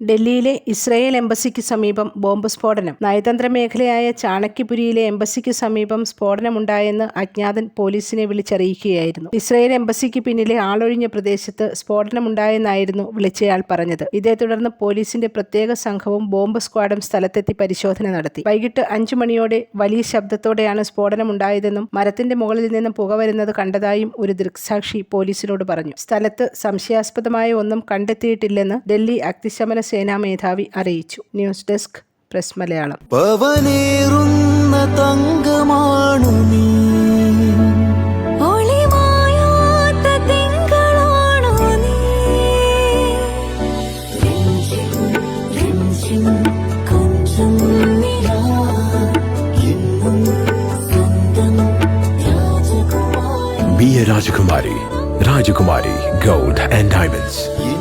ഡൽഹിയിലെ ഇസ്രയേൽ എംബസിക്ക് സമീപം ബോംബ് സ്ഫോടനം. നയതന്ത്ര മേഖലയായ ചാണക്യപുരിയിലെ എംബസിക്ക് സമീപം സ്ഫോടനമുണ്ടായെന്ന് അജ്ഞാതൻ പോലീസിനെ വിളിച്ചറിയിക്കുകയായിരുന്നു. ഇസ്രയേൽ എംബസിക്ക് പിന്നിലെ ആളൊഴിഞ്ഞ പ്രദേശത്ത് സ്ഫോടനമുണ്ടായെന്നായിരുന്നു വിളിച്ചയാൾ പറഞ്ഞത്. ഇതേ തുടർന്ന് പോലീസിന്റെ പ്രത്യേക സംഘവും ബോംബ് സ്ക്വാഡും സ്ഥലത്തെത്തി പരിശോധന നടത്തി. വൈകിട്ട് അഞ്ചു മണിയോടെ വലിയ ശബ്ദത്തോടെയാണ് സ്ഫോടനമുണ്ടായതെന്നും മരത്തിന്റെ മുകളിൽ നിന്ന് പുക വരുന്നത് കണ്ടതായും ഒരു ദൃക്സാക്ഷി പോലീസിനോട് പറഞ്ഞു. സ്ഥലത്ത് സംശയാസ്പദമായ ഒന്നും കണ്ടെത്തിയിട്ടില്ലെന്ന് ഡൽഹി അഗ്നിശമന സേനാ മേധാവി അറിയിച്ചു. News desk press Malayalam. പവനേറുന്ന തങ്കമാണു നീ. Be a Rajakumari. Rajakumari Gold and Diamonds.